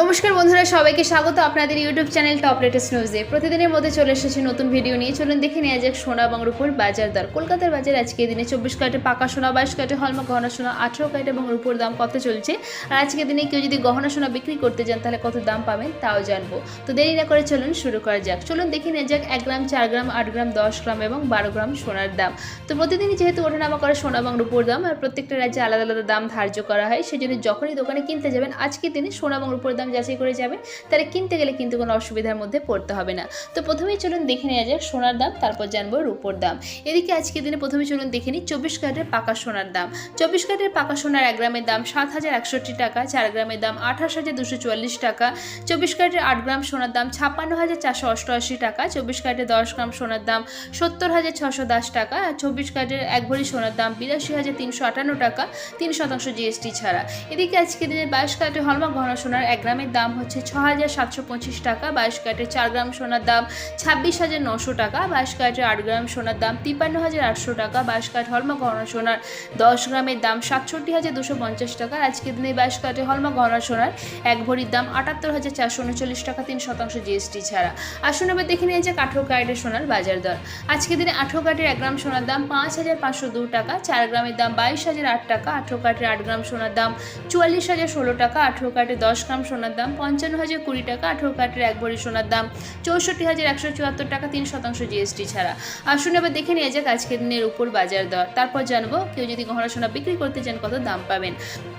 নমস্কার বন্ধুরা, সবাইকে স্বাগত আপনাদের ইউটিউব চ্যানেল টপ লেটেস্ট নিউজে। প্রতিদিনের মধ্যে চলে এসেছে নতুন ভিডিও নিয়ে। চলুন দেখে নেওয়া যাক সোনা এবং রূপোর বাজার দর। কলকাতার বাজার আজকে দিনে চব্বিশ কাটে পাকা সোনা, বাইশ কাটে হলমা গহনা সোনা, আঠেরো কাটে এবং রূপোর দাম কত চলছে? আর আজকে দিনে কেউ যদি গহনা সোনা বিক্রি করতে যান, তাহলে কত দাম পাবেন তাও জানব। তো দেরি না করে চলুন শুরু করা যাক। চলুন দেখে নেওয়া যাক এক গ্রাম, চার গ্রাম, আট গ্রাম, দশ গ্রাম এবং বারো গ্রাম সোনার দাম। তো প্রতিদিনই যেহেতু ওঠানামা করে সোনা এবং রূপোর দাম, আর প্রত্যেকটা রাজ্যে আলাদা আলাদা দাম ধার্য করা হয়, সেজন্য যখনই দোকানে কিনতে যাবেন, আজকের দিনে সোনা এবং রূপোর দাম যাচাই করে যাবেন তাহলে কিনতে গেলে কিন্তু কোনো অসুবিধার মধ্যে পড়তে হবে না। তো প্রথমেই চলুন দেখে নেওয়া যাক সোনার দাম, তারপর জানব রূপোর দাম। এদিকে আজকের দিনে প্রথমে চলুন দেখে নিই চব্বিশ ক্যারেটের পাকা সোনার দাম। চব্বিশ ক্যারেটের পাকা সোনার এক গ্রামের দাম সাত হাজার একষট্টি টাকা, চার গ্রামের দাম আঠাশ হাজার দুশো চুয়াল্লিশ টাকা। চব্বিশ ক্যারেটের আট গ্রাম সোনার দাম ছাপ্পান্ন হাজার চারশো অষ্টআশি টাকা, চব্বিশ ক্যারেটের দশ গ্রাম সোনার দাম সত্তর হাজার ছশো দশ টাকা, আর চব্বিশ ক্যারেটের এক ভরি সোনার দাম বিরাশি হাজার তিনশো আটান্ন টাকা, তিন শতাংশ জিএসটি ছাড়া। এদিকে আজকে দিনে বাইশ ক্যারেটের হলমা গহনা সোনার এক গ্রামের দাম হচ্ছে ছ হাজার সাতশো পঁচিশ টাকা, বাইশ ক্যারেটের চার গ্রাম সোনার দাম ছাব্বিশ হাজার নশো টাকা, বাইশ ক্যারেটের আট গ্রাম সোনার দাম তিপ্পান্ন হাজার আটশো টাকা, বাইশ ক্যারেট হলমা গহনা সোনার দশ গ্রামের দাম সাতষট্টি হাজার দুশো পঞ্চাশ টাকা। আজকের দিনে বাইশ ক্যারেটের হলমা গহনা সোনার এক ভরির দাম আটাত্তর হাজার চারশো উনচল্লিশ টাকা তিন শতাংশ জিএসটি ছাড়া। আসুন এবার দেখে নিয়ে যে আঠেরো ক্যারেটের সোনার বাজার দর। আজকের দিনে আঠেরো ক্যারেটের এক গ্রাম সোনার দাম পাঁচ হাজার পাঁচশো দু টাকা, চার গ্রামের দাম বাইশ হাজার আট টাকা, আঠেরো ক্যারেটের আট গ্রাম সোনার দাম চুয়াল্লিশ হাজার ষোলো টাকা, আঠেরো ক্যারেটের দশ গ্রাম সোনার দাম পঞ্চান্ন হাজার কুড়ি টাকা, আঠেরো ক্যারেটের এক ভরি সোনার দাম চৌষট্টি হাজার একশো চুয়াত্তর টাকা, তিন শতাংশ জিএসটি ছাড়া। আসুন এবার দেখে নিয়ে যাক আজকের দিনের উপর বাজার দর। তারপর জানব কেউ যদি গহনা সোনা বিক্রি করতে চান কত দাম পাবেন।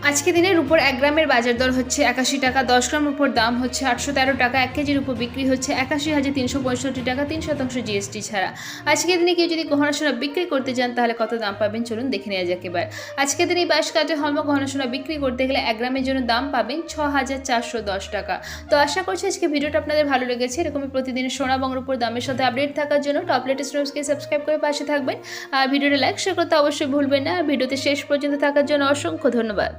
আজকে দিনের উপর এক গ্রামের বাজার দর হচ্ছে একাশি টাকা, দশ গ্রাম উপর দাম হচ্ছে আটশো তেরো টাকা, এক কেজির উপর বিক্রি হচ্ছে একাশি হাজার তিনশো পঁয়ষট্টি টাকা, তিন শতাংশ জিএসটি ছাড়া। আজকের দিনে কেউ যদি গহনা সোনা বিক্রি করতে চান তাহলে কত দাম পাবেন চলুন দেখে নেওয়া যাক এবার। আজকের দিনে বাইশ কাটে হলমা গহনা সোনা বিক্রি করতে গেলে এক গ্রামের জন্য দাম পাবেন ছ হাজার দশ টাকা। তো আশা করছি আজকে ভিডিওটা আপনাদের ভালো লেগেছে। এরকমই প্রতিদিন সোনা এবং উপর দামের সাথে আপডেট থাকার জন্য টপ লেটেস্ট নিউজকে সাবস্ক্রাইব করে পাশে থাকবেন। আর ভিডিওটা লাইক শেয়ার করতে অবশ্যই ভুলবেন না। ভিডিওতে শেষ পর্যন্ত থাকার জন্য অসংখ্য ধন্যবাদ।